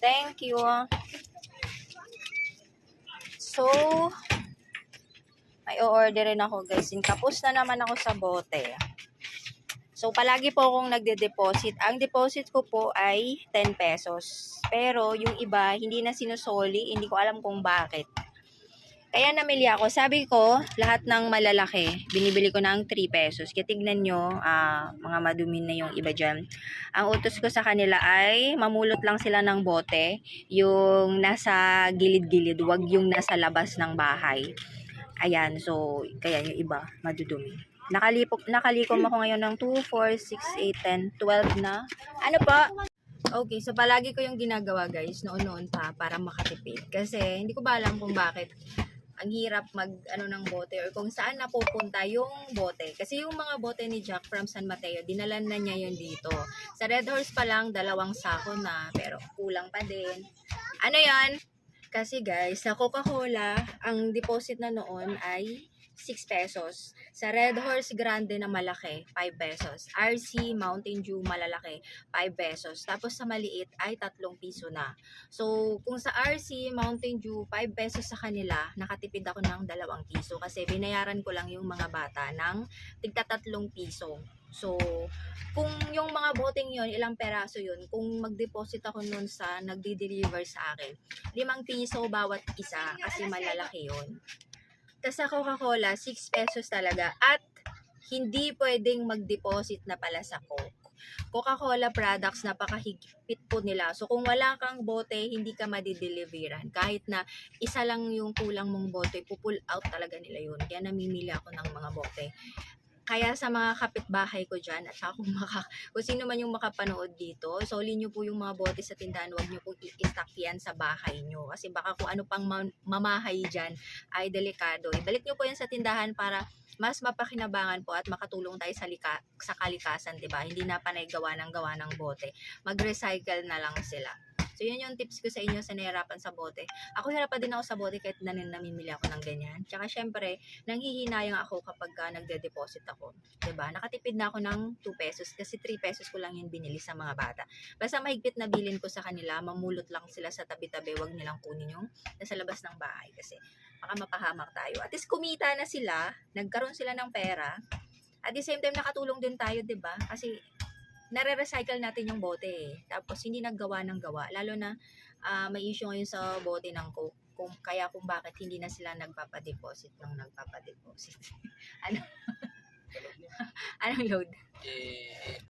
Thank you. So, may o-order rin ako guys. Tapos na naman ako sa bote. So, palagi po akong nagde-deposit. Ang deposit ko po ay 10 pesos. Pero, yung iba, hindi na sinusoli. Hindi ko alam kung bakit. Kaya namili ako. Sabi ko, lahat ng malalaki, binibili ko ng 3 pesos. Kaya tignan nyo, ah, mga madumi na yung iba dyan. Ang utos ko sa kanila ay mamulot lang sila ng bote. Yung nasa gilid-gilid, wag yung nasa labas ng bahay. Ayan, so, kaya yung iba, madudumi. Nakalipok, nakalikom ako ngayon ng 2, 4, 6, 8, 10, 12 na. Ano pa? Okay, so palagi ko yung ginagawa guys, noon-noon pa, para makatipid. Kasi hindi ko ba alam kung bakit ang hirap mag ano ng bote or kung saan napupunta yung bote. Kasi yung mga bote ni Jack from San Mateo, dinalan na niya yun dito. Sa Red Horse pa lang, dalawang sako na, pero kulang pa din. Ano yan? Kasi guys, sa Coca-Cola, ang deposit na noon ay 6 pesos. Sa Red Horse Grande na malaki, 5 pesos. RC Mountain Dew malalaki, 5 pesos. Tapos sa maliit ay 3 piso na. So, kung sa RC Mountain Dew, 5 pesos sa kanila, nakatipid ako ng 2 piso kasi binayaran ko lang yung mga bata ng tigta 3 piso. So, kung yung mga boteng yon ilang peraso yun, kung mag-deposit ako nun sa nagdi-deliver sa akin, 5 piso bawat isa kasi malalaki yon Tapos sa Coca-Cola, 6 pesos talaga. At hindi pwedeng mag-deposit na pala sa Coke. Coca-Cola products, napakahigpit po nila. So, kung wala kang bote, hindi ka madideliveran. Kahit na isa lang yung kulang mong bote, pupull out talaga nila yun. Kaya namimili ako ng mga bote. Kaya sa mga kapitbahay ko dyan, at saka kung, maka, kung sino man yung makapanood dito, soli nyo po yung mga bote sa tindahan, huwag nyo pong i-stock yan sa bahay nyo. Kasi baka kung ano pang ma- mamahay dyan ay delikado. Ibalik nyo po yan sa tindahan para mas mapakinabangan po at makatulong tayo sa, lika, sa kalikasan, di ba? Hindi na panay gawa ng gawa ng bote. Mag-recycle na lang sila. So, yun yung tips ko sa inyo sa nahirapan sa bote. Ako hirapan din ako sa bote kahit na namimili ako ng ganyan. Tsaka, syempre, nanghihinayang ako kapag ka nagde-deposit ako. ba Nakatipid na ako ng 2 pesos kasi 3 pesos ko lang yun binili sa mga bata. Basta mahigpit na bilin ko sa kanila, mamulot lang sila sa tabi-tabi, wag nilang kunin yung nasa labas ng bahay kasi baka mapahamak tayo. At least kumita na sila, nagkaroon sila ng pera. At the same time, nakatulong din tayo, 'di ba Kasi nare-recycle natin yung bote eh. Tapos hindi naggawa ng gawa. Lalo na ah, may issue ngayon sa bote ng Coke. Kung, kaya kung bakit hindi na sila nagpapadeposit ng nagpapadeposit. ano? Anong load? Eh,